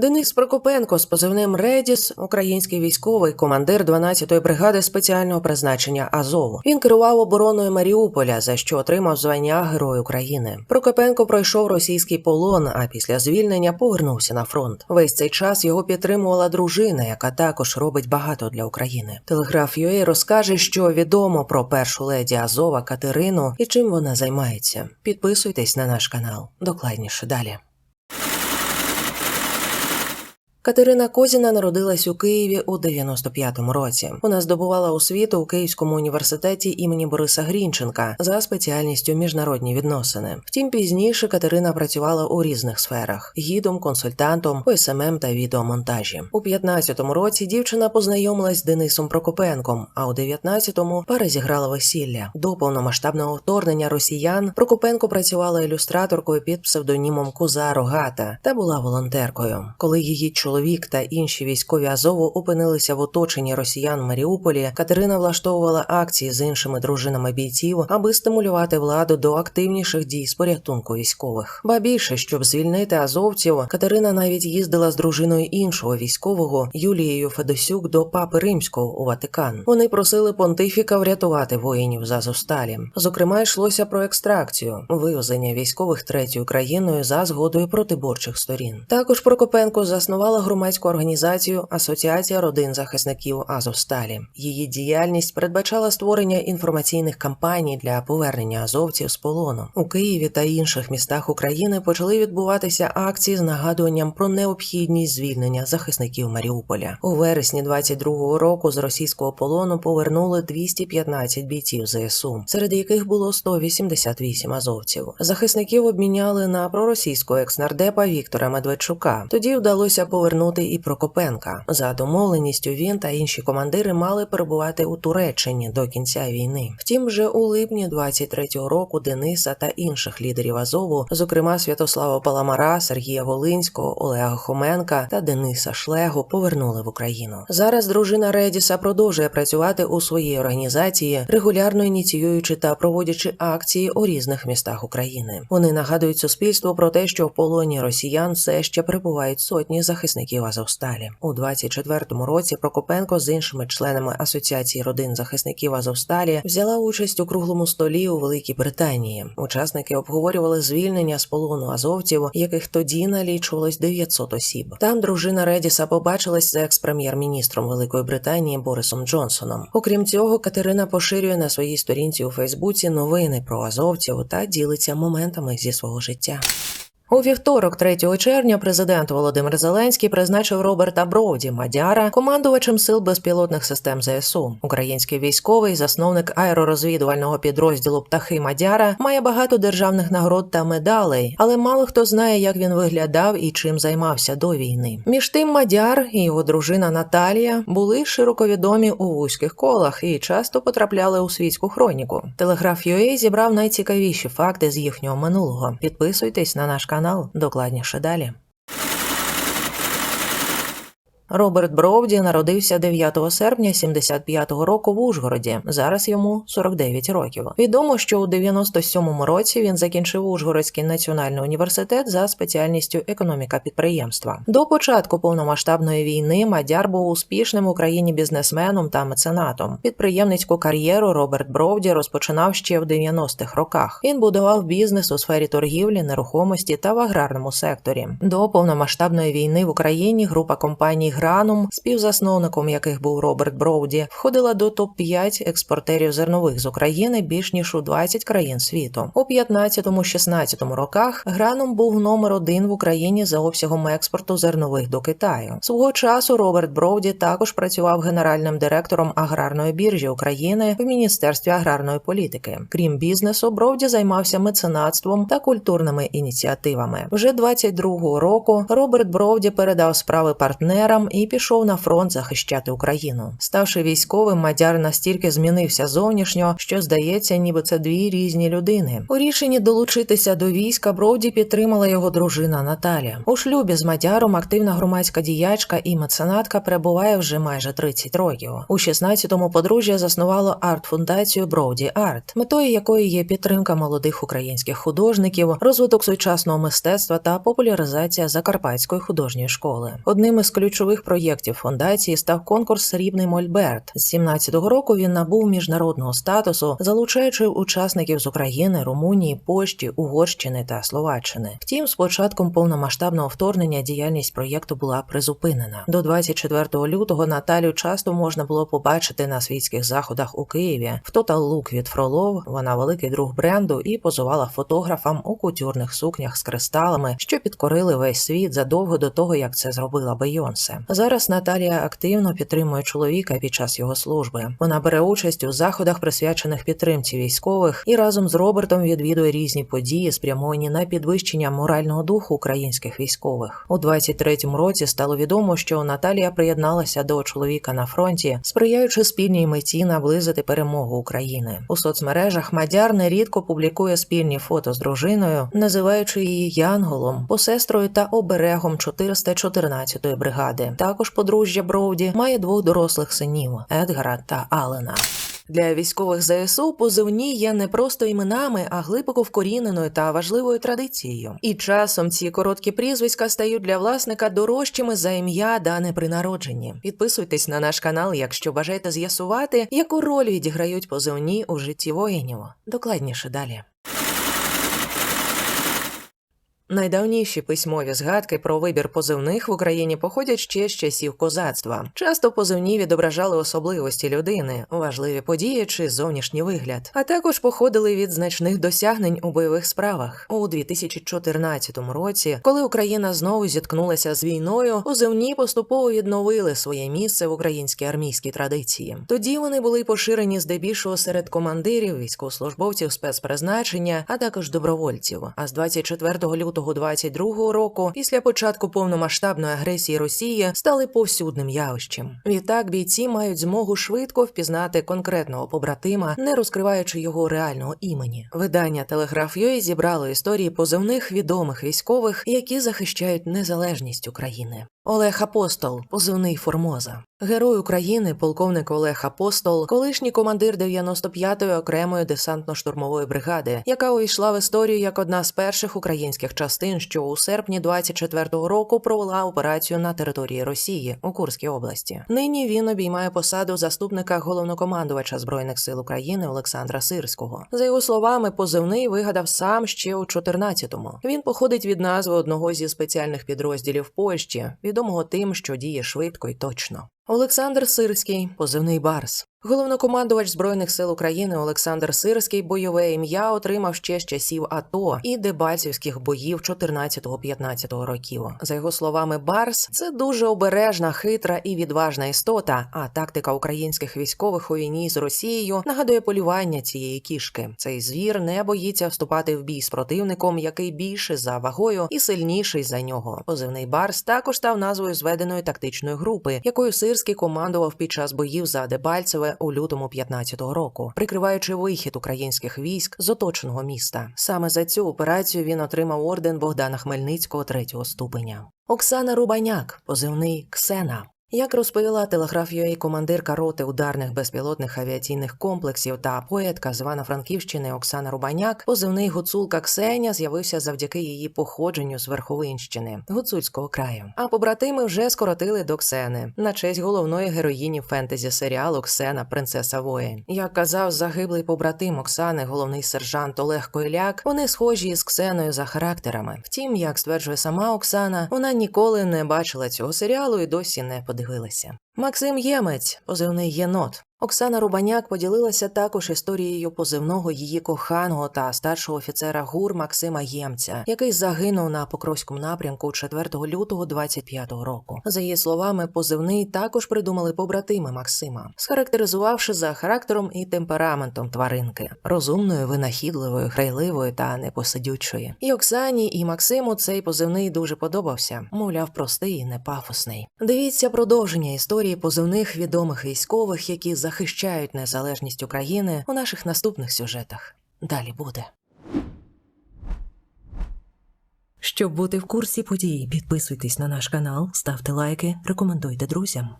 Денис Прокопенко з позивним Редіс, український військовий, командир 12-ї бригади спеціального призначення Азов. Він керував обороною Маріуполя, за що отримав звання Герой України. Прокопенко пройшов російський полон, а після звільнення повернувся на фронт. Весь цей час його підтримувала дружина, яка також робить багато для України. Телеграф UA розкаже, що відомо про першу леді Азова Катерину і чим вона займається. Підписуйтесь на наш канал. Докладніше далі. Катерина Козіна народилась у Києві у 95-му році. Вона здобувала освіту у Київському університеті імені Бориса Грінченка за спеціальністю міжнародні відносини. Втім, пізніше Катерина працювала у різних сферах: гідом, консультантом, по СММ та відеомонтажі. У 15-му році дівчина познайомилась з Денисом Прокопенком, а у 19-му пара зіграла весілля. До повномасштабного вторгнення росіян Прокопенко працювала ілюстраторкою під псевдонімом Куза Рогата та була волонтеркою. Коли її чоловік та інші військові Азову опинилися в оточенні росіян Маріуполі, Катерина влаштовувала акції з іншими дружинами бійців, аби стимулювати владу до активніших дій з порятунку військових. Ба більше, щоб звільнити азовців, Катерина навіть їздила з дружиною іншого військового Юлією Федосюк до папи римського у Ватикан. Вони просили понтифіка врятувати воїнів з Азовсталі. Зокрема, йшлося про екстракцію, вивезення військових третьою країною за згодою протиборчих сторін. Також Прокопенко заснувала громадську організацію Асоціація родин захисників Азовсталі. Її діяльність передбачала створення інформаційних кампаній для повернення азовців з полону. У Києві та інших містах України почали відбуватися акції з нагадуванням про необхідність звільнення захисників Маріуполя. У вересні 22-го року з російського полону повернули 215 бійців ЗСУ, серед яких було 188 азовців. Захисників обміняли на проросійського екснардепа Віктора Медведчука. Тоді вдалося повернути і Прокопенка. За домовленістю він та інші командири мали перебувати у Туреччині до кінця війни. Втім, вже у липні 23-го року Дениса та інших лідерів Азову, зокрема Святослава Паламара, Сергія Волинського, Олега Хоменка та Дениса Шлегу, повернули в Україну. Зараз дружина Редіса продовжує працювати у своїй організації, регулярно ініціюючи та проводячи акції у різних містах України. Вони нагадують суспільству про те, що в полоні росіян все ще перебувають сотні захисників Азовсталі. У 24-му році Прокопенко з іншими членами Асоціації родин захисників Азовсталі взяла участь у круглому столі у Великій Британії. Учасники обговорювали звільнення з полону азовців, яких тоді налічувалось 900 осіб. Там дружина Редіса побачилась з екс-прем'єр-міністром Великої Британії Борисом Джонсоном. Окрім цього, Катерина поширює на своїй сторінці у Фейсбуці новини про азовців та ділиться моментами зі свого життя. У вівторок, 3 червня, президент Володимир Зеленський призначив Роберта Броуді Мадяра командувачем сил безпілотних систем ЗСУ. Український військовий, засновник аеророзвідувального підрозділу Птахи Мадяра, має багато державних нагород та медалей, але мало хто знає, як він виглядав і чим займався до війни. Між тим, Мадяр і його дружина Наталія були широко відомі у вузьких колах і часто потрапляли у світську хроніку. Телеграф UA зібрав найцікавіші факти з їхнього минулого. Підписуйтесь на наш канал докладніше далі. Роберт Бровді народився 9 серпня 75-го року в Ужгороді. Зараз йому 49 років. Відомо, що у 97-му році він закінчив Ужгородський національний університет за спеціальністю економіка підприємства. До початку повномасштабної війни Мадяр був успішним в Україні бізнесменом та меценатом. Підприємницьку кар'єру Роберт Бровді розпочинав ще в 90-х роках. Він будував бізнес у сфері торгівлі, нерухомості та в аграрному секторі. До повномасштабної війни в Україні група компаній Гранум, співзасновником яких був Роберт Броуді, входила до топ-5 експортерів зернових з України більш ніж у 20 країн світу. У 15-16 роках Гранум був номер один в Україні за обсягом експорту зернових до Китаю. Свого часу Роберт Броуді також працював генеральним директором аграрної біржі України в Міністерстві аграрної політики. Крім бізнесу, Броуді займався меценатством та культурними ініціативами. Вже 22-го року Роберт Броуді передав справи партнерам і пішов на фронт захищати Україну. Ставши військовим, Мадяр настільки змінився зовнішньо, що здається, ніби це дві різні людини. У рішенні долучитися до війська Броуді підтримала його дружина Наталя. У шлюбі з Мадяром активна громадська діячка і меценатка перебуває вже майже 30 років. У 16-му подружжя заснувало арт-фундацію Броуді Арт, метою якої є підтримка молодих українських художників, розвиток сучасного мистецтва та популяризація закарпатської художньої школи. Одним із ключових проєктів фундації став конкурс Срібний Мольберт. З 17-го року він набув міжнародного статусу, залучаючи учасників з України, Румунії, Польщі, Угорщини та Словаччини. Втім, з початком повномасштабного вторгнення діяльність проєкту була призупинена. До 24 лютого Наталю часто можна було побачити на світських заходах у Києві. В Total Look від Фролов вона великий друг бренду і позувала фотографам у кутюрних сукнях з кристалами, що підкорили весь світ задовго до того, як це зробила Бейонсе. Зараз Наталія активно підтримує чоловіка під час його служби. Вона бере участь у заходах, присвячених підтримці військових, і разом з Робертом відвідує різні події, спрямовані на підвищення морального духу українських військових. У 23-му році стало відомо, що Наталія приєдналася до чоловіка на фронті, сприяючи спільній меті наблизити перемогу України. У соцмережах Мадяр нерідко публікує спільні фото з дружиною, називаючи її Янголом, посестрою та оберегом 414-ї бригади. Також подружжя Броуді має двох дорослих синів Едгара та Алена. Для військових ЗСУ позивні є не просто іменами, а глибоко вкоріненою та важливою традицією. І часом ці короткі прізвиська стають для власника дорожчими за ім'я, дане при народженні. Підписуйтесь на наш канал, якщо бажаєте з'ясувати, яку роль відіграють позивні у житті воїнів. Докладніше далі. Найдавніші письмові згадки про вибір позивних в Україні походять ще з часів козацтва. Часто позивні відображали особливості людини, важливі події чи зовнішній вигляд, а також походили від значних досягнень у бойових справах. У 2014 році, коли Україна знову зіткнулася з війною, позивні поступово відновили своє місце в українській армійській традиції. Тоді вони були поширені здебільшого серед командирів, військовослужбовців спецпризначення, а також добровольців. А з 24 лютого 2022 року, після початку повномасштабної агресії Росії, стали повсюдним явищем. Відтак бійці мають змогу швидко впізнати конкретного побратима, не розкриваючи його реального імені. Видання Телеграф.ua зібрало історії позивних відомих військових, які захищають незалежність України. Олег Апостол, позивний Формоза. Герой України, полковник Олег Апостол, колишній командир 95-ї окремої десантно-штурмової бригади, яка увійшла в історію як одна з перших українських частин, що у серпні 24-го року провела операцію на території Росії у Курській області. Нині він обіймає посаду заступника головнокомандувача збройних сил України Олександра Сирського. За його словами, позивний вигадав сам ще у 14-му. Він походить від назви одного зі спеціальних підрозділів Польщі, відомого тим, що діє швидко і точно. Олександр Сирський, позивний Барс. Головнокомандувач збройних сил України Олександр Сирський бойове ім'я отримав ще з часів АТО і дебальцівських боїв 14-15 років. За його словами, Барс це дуже обережна, хитра і відважна істота. А тактика українських військових у війні з Росією нагадує полювання цієї кішки. Цей звір не боїться вступати в бій з противником, який більше за вагою і сильніший за нього. Позивний Барс також став назвою зведеної тактичної групи, якою Сирський командував під час боїв за Дебальцеве у лютому 15-го року, прикриваючи вихід українських військ з оточеного міста. Саме за цю операцію він отримав орден Богдана Хмельницького третього ступеня. Оксана Рубаняк, позивний Ксена. Як розповіла телеграф UA командирка роти ударних безпілотних авіаційних комплексів та поетка з Івано-Франківщини Оксана Рубаняк, позивний гуцулка Ксеня з'явився завдяки її походженню з Верховинщини гуцульського краю. А побратими вже скоротили до Ксени на честь головної героїні фентезі серіалу Ксена Принцеса воїн. Як казав загиблий побратим Оксани, головний сержант Олег Койляк, вони схожі із Ксеною за характерами. Втім, як стверджує сама Оксана, вона ніколи не бачила цього серіалу і досі не подивилася подивилася. Максим Ємець, позивний єнот. Оксана Рубаняк поділилася також історією позивного її коханого та старшого офіцера ГУР Максима Ємця, який загинув на Покровському напрямку 4 лютого 25-го року. За її словами, позивний також придумали побратими Максима, схарактеризувавши за характером і темпераментом тваринки розумною, винахідливою, грайливою та непосидючою. І Оксані, і Максиму цей позивний дуже подобався, мовляв, простий і непафосний. Дивіться продовження історії позивних відомих військових, які захищають незалежність України у наших наступних сюжетах. Далі буде. Щоб бути в курсі подій, підписуйтесь на наш канал, ставте лайки, рекомендуйте друзям.